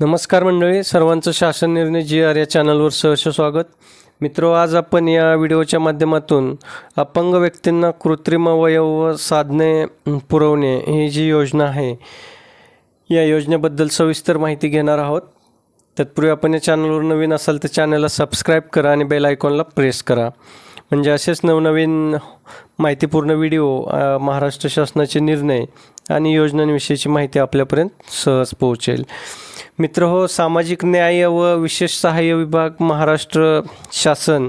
नमस्कार मंडळी सर्वांचं शासन निर्णय जी आर या चॅनलवर सहर्ष स्वागत. मित्र आज आपण या व्हिडिओच्या माध्यमातून अपंग व्यक्तींना कृत्रिम अवयव साधने पुरवणे ही जी योजना आहे या योजनेबद्दल सविस्तर माहिती घेणार आहोत. तत्पूर्वी आपण या चॅनलवर नवीन असाल तर चॅनलला सबस्क्राईब करा आणि बेल आयकॉनला प्रेस करा. म्हणजे असेच नवनवीन माहितीपूर्ण व्हिडिओ महाराष्ट्र शासनाचे निर्णय आणि योजनांविषयीची माहिती आपल्यापर्यंत सहज पोहोचेल. मित्र हो सामाजिक न्याय व विशेष सहाय्य विभाग महाराष्ट्र शासन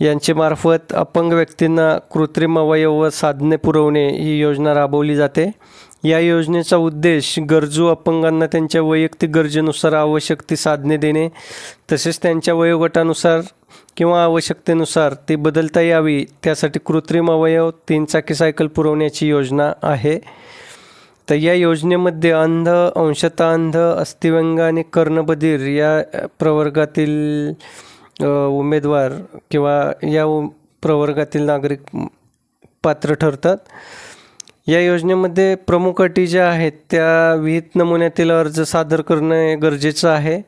यांचे मार्फत अपंग व्यक्तींना कृत्रिम अवयव व साधने पुरवणे ही योजना राबवली जाते. या योजनेचा उद्देश गरजू अपंगांना त्यांच्या वैयक्तिक गरजेनुसार आवश्यक ती साधने देणे तसेच त्यांच्या वयोगटानुसार किंवा आवश्यकतेनुसार ती बदलता यावी त्यासाठी कृत्रिम अवयव तीन चाकी सायकल पुरवण्याची योजना आहे. तर या योजनेमध्ये अंध अंशतः अंध अस्थिव्यंग आणि कर्णबधीर या प्रवर्गातील उमेदवार किंवा या प्रवर्गातील नागरिक पात्र ठरतात. या योजनेमध्ये प्रमुख अटी ज्या आहेत त्या विहित नमुन्यातील अर्ज सादर करणे गरजेचं आहे.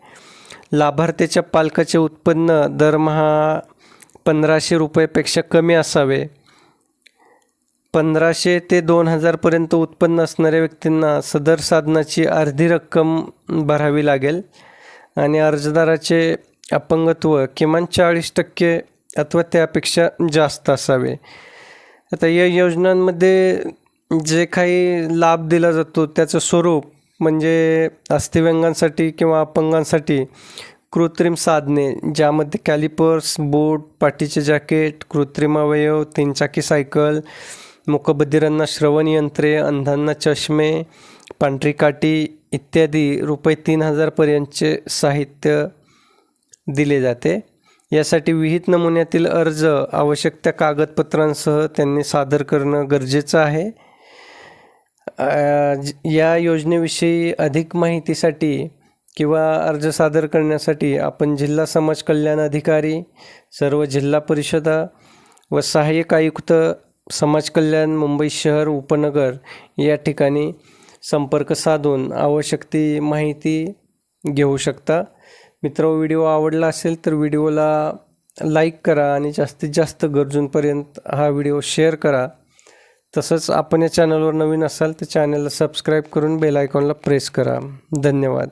लाभार्थ्याच्या पालकाचे उत्पन्न दरमहा पंधराशे रुपयापेक्षा कमी असावे. पंधराशे ते दोन हजारपर्यंत उत्पन्न असणाऱ्या व्यक्तींना सदर साधनाची अर्धी रक्कम भरावी लागेल आणि अर्जदाराचे अपंगत्व किमान चाळीस टक्के अथवा त्यापेक्षा जास्त असावे. आता या योजनांमध्ये जे काही लाभ दिला जातो त्याचं स्वरूप म्हणजे अस्थिव्यंगांसाठी किंवा अपंगांसाठी कृत्रिम साधने ज्यामध्ये कॅलिपर्स बूट पाठीचे जॅकेट कृत्रिम अवयव तीनचाकी सायकल मुकबधिरांना श्रवण यंत्रे अंधांना चष्मे पांढरी काठी इत्यादी रुपये तीन हजारपर्यंतचे साहित्य दिले जाते. यासाठी विहित नमुन्यातील अर्ज आवश्यक त्या कागदपत्रांसह त्यांनी सादर करणं गरजेचं आहे. या योजनेविषयी अधिक माहितीसाठी किंवा अर्ज सादर करण्यासाठी आपण जिल्हा समाज कल्याण अधिकारी सर्व जिल्हा परिषदा व सहाय्यक आयुक्त समाज कल्याण मुंबई शहर उपनगर या ठिकाणी संपर्क साधून आवश्यक ती माहिती घेऊ शकता. मित्र व्हिडिओ आवडला असेल तर व्हिडिओला लाईक करा आणि जास्तीत जास्त गरजूंपर्यंत हा व्हिडिओ शेअर करा. तसंच आपण या चॅनलवर नवीन असाल तर चॅनलला सबस्क्राईब करून बेल आयकॉनला प्रेस करा. धन्यवाद.